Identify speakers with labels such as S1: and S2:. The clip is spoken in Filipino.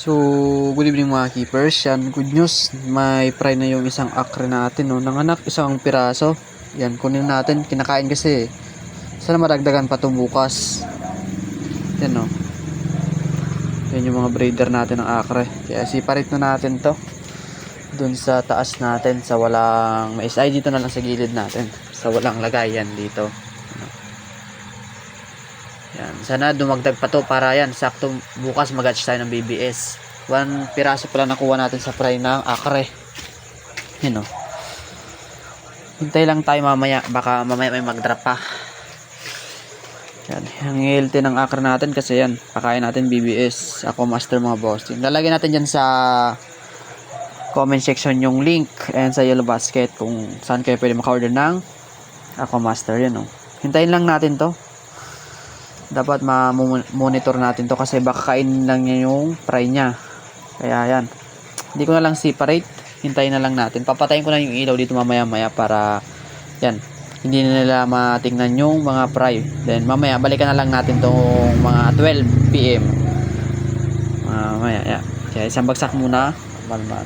S1: So, good evening mga keepers. Yan, good news. May fry na yung isang akre natin, no. Nanganak isang piraso. Yan, kunin natin. Kinakain kasi. Sana maragdagan pa to bukas. Yan, no. Yan yung mga breeder natin ng akre. Kaya siparit na natin to. Dun sa taas natin, sa walang... May SI dito na lang sa gilid natin. Sa walang lagayan dito. Yan. Sana dumagdag pa to para yan. Sakto bukas mag-hatch tayo ng BBS. One piraso pala nakuha natin sa fry ng akre. Yan o. Hintay lang tayo mamaya. Baka mamaya may mag-drop pa. Yan. Ang healthy ng akre natin kasi yan. Pakain natin BBS. Ako master mga boss. Lalagyan natin dyan sa comment section yung link and sa yellow basket kung saan kayo pwede maka-order ng ako master yan o. Hintayin lang natin to dapat ma-monitor natin to kasi baka kainin lang niya yung fry niya. Kaya yan. Hindi ko na lang separate. Hintayin na lang natin. Papatayin ko na yung ilaw dito mamaya maya para yan. Hindi na nila matingnan yung mga fry. Then mamaya balikan na lang natin tong mga 12 PM. Mamaya, yeah. Kaya isang bagsak muna. Malmal.